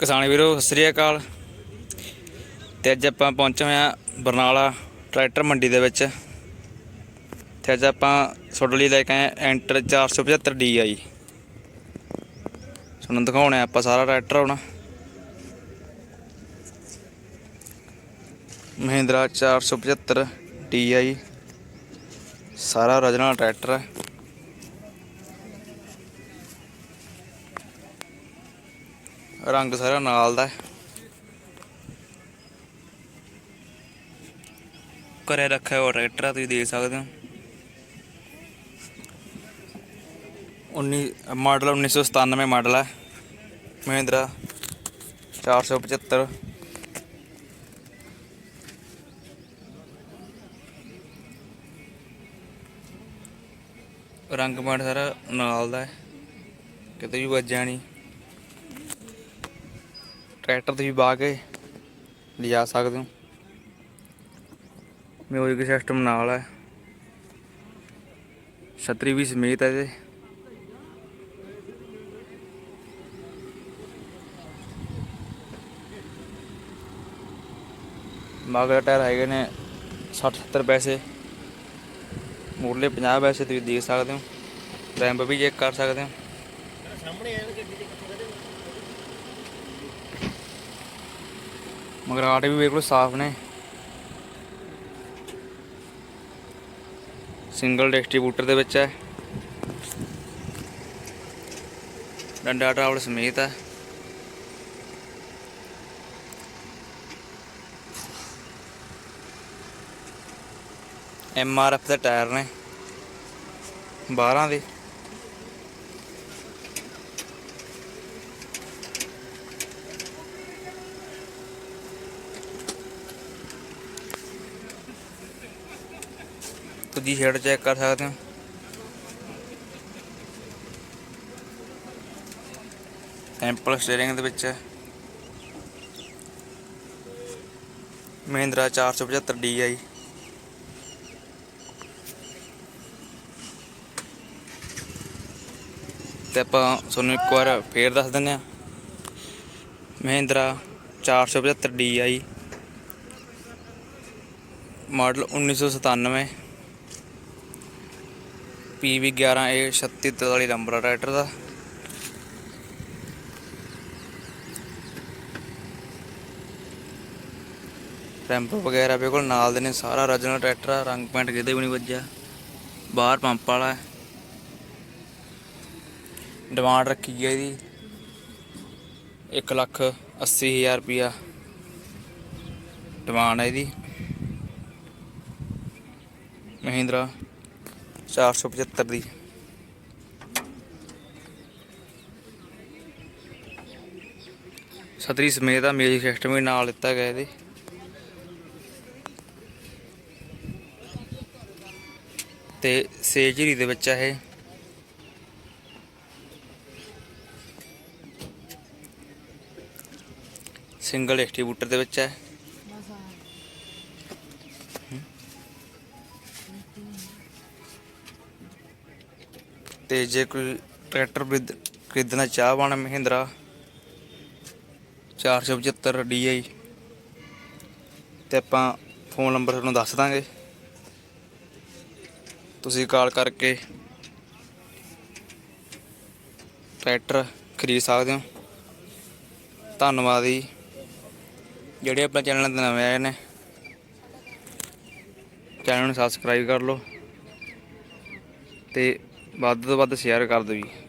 ਕਿਸਾਨ ਵੀਰੋ, ਸਤਿ ਸ੍ਰੀ ਅਕਾਲ। ਤੇ ਅੱਜ ਆਪਾਂ ਪਹੁੰਚੇ ਹੋਏ ਬਰਨਾਲਾ ਟਰੈਕਟਰ ਮੰਡੀ ਦੇ ਵਿੱਚ। ਤੇ ਅੱਜ ਆਪਾਂ ਤੁਹਾਡੇ ਲਈ ਲੈ ਕੇ ਆਏ ਐਂਟਰ 475 ਆਈ ਤੁਹਾਨੂੰ ਦਿਖਾਉਣਾ ਆਪਾਂ ਸਾਰਾ ਟਰੈਕਟਰ ਹੁਣ। ਮਹਿੰਦਰਾ 475 ਆਈ ਸਾਰਾ origignal ਟਰੈਕਟਰ ਹੈ। ਰੰਗ ਸਾਰਾ ਨਾਲ ਦਾ ਹੈ। ਰੱਖਿਆ ਹੋਇਆ ਟਰੈਕਟਰ ਆ, ਤੁਸੀਂ ਦੇਖ ਸਕਦੇ ਹੋ। 19 ਮਾਡਲ 1997 ਮਾਡਲ ਹੈ ਮਹਿੰਦਰਾ 475 ਰੰਗ ਮਾਡ ਸਾਰਾ ਨਾਲ ਦਾ ਹੈ। ਕਿਤੇ ਵੀ ਵੱਜਿਆ ਨਹੀਂ। ਟਰੈਕਟਰ ਤੁਸੀਂ ਬਾ ਕੇ ਲਿਜਾ ਸਕਦੇ ਹੋ। ਮਿਊਜ਼ਿਕ ਸਿਸਟਮ ਨਾਲ ਹੈ। ਛਤਰੀ ਵੀ ਸਮੇਤ ਹੈ ਇਹਦੇ। ਮਗਰ ਟਾਇਰ ਹੈਗੇ ਨੇ 60 70 ਪੈਸੇ। ਮੂਰਲੇ 50 ਪੈਸੇ ਤੁਸੀਂ ਦੇਖ ਸਕਦੇ ਹੋ। ਰੈਂਪ ਵੀ ਚੈੱਕ ਕਰ ਸਕਦੇ ਹੋ। ਮਗਰ ਆਟੇ ਵੀ ਬਿਲਕੁਲ ਸਾਫ਼ ਨੇ। ਸਿੰਗਲ ਡਿਸਟ੍ਰੀਬਿਊਟਰ ਦੇ ਵਿੱਚ ਹੈ। ਡੰਡਾ ਟਰਾਵਲ ਸਮੇਤ ਹੈ। ਐਮ ਆਰ ਐਫ ਦੇ ਟਾਇਰ ਨੇ। 12 ਦੇ। ਦੂਜੀ ਸ਼ੇਡ ਚੈੱਕ ਕਰ ਸਕਦੇ ਹੋ। ਐਂਪਲ ਸਟੀਅਰਿੰਗ ਦੇ ਵਿੱਚ। ਹੈ ਮਹਿੰਦਰਾ 475 DI ਤੇ ਆਪਾਂ ਤੁਹਾਨੂੰ ਇੱਕ ਵਾਰ ਫੇਰ ਦੱਸ ਦਿੰਦੇ ਆ Mahindra 475 DI model 1997 PV 11 A 3643 number ਆ ਟਰੈਕਟਰ ਦਾ। ਰੈਂਪ ਵਗੈਰਾ ਬਿਲਕੁਲ ਨਾਲ ਦੇ ਨੇ, ਸਾਰਾ origignal ਟਰੈਕਟਰ ਆ, ਰੰਗ ਪੈਂਟ ਕਿਤੇ ਵੀ ਨਹੀਂ ਵੱਜਿਆ। ਬਾਹਰ ਪੰਪ ਵਾਲਾ ਹੈ। ਡਿਮਾਂਡ ਰੱਖੀ ਹੈ ਇਹਦੀ। 1 ਲੱਖ 80 ਹਜ਼ਾਰ ਰੁਪਿਆ ਡਿਮਾਂਡ ਹੈ ਇਹਦੀ। ਮਹਿੰਦਰਾ 475 ਦੀ। ਸਤਰੀ ਸਮੇਤ ਦਾ ਮਿਊਜ਼ਿਕ ਸਿਸਟਮ ਵੀ ਨਾਲ ਦਿੱਤਾ ਗਿਆ ਇਹਦੇ। ਤੇ ਸੇਜਰੀ ਦੇ ਵਿੱਚ ਆ ਇਹ। ਸਿੰਗਲ ਡਿਸਟ੍ਰੀਬਿਊਟਰ ਦੇ ਵਿੱਚ ਹੈ। ਤੇ ਜੇ ਕੋਈ ਟਰੈਕਟਰ ਖਰੀਦ- ਖਰੀਦਣਾ ਚਾਹਵਾਨ ਮਹਿੰਦਰਾ 475 DI ਤੇ ਆਪਾਂ ਫੋਨ ਨੰਬਰ ਤੁਹਾਨੂੰ ਦੱਸ ਦਾਂਗੇ। ਤੁਸੀਂ ਕਾਲ ਕਰਕੇ ਟਰੈਕਟਰ ਖਰੀਦ ਸਕਦੇ ਹੋ। ਧੰਨਵਾਦ ਜੀ। ਜਿਹੜੇ ਆਪਣੇ ਚੈਨਲ ਤੇ ਨਵੇਂ ਆਏ ਨੇ, ਚੈਨਲ ਨੂੰ ਸਬਸਕ੍ਰਾਈਬ ਕਰ ਲਓ। ਤੇ ਵੱਧ ਤੋਂ ਵੱਧ ਸ਼ੇਅਰ ਕਰ ਦਿਓ ਜੀ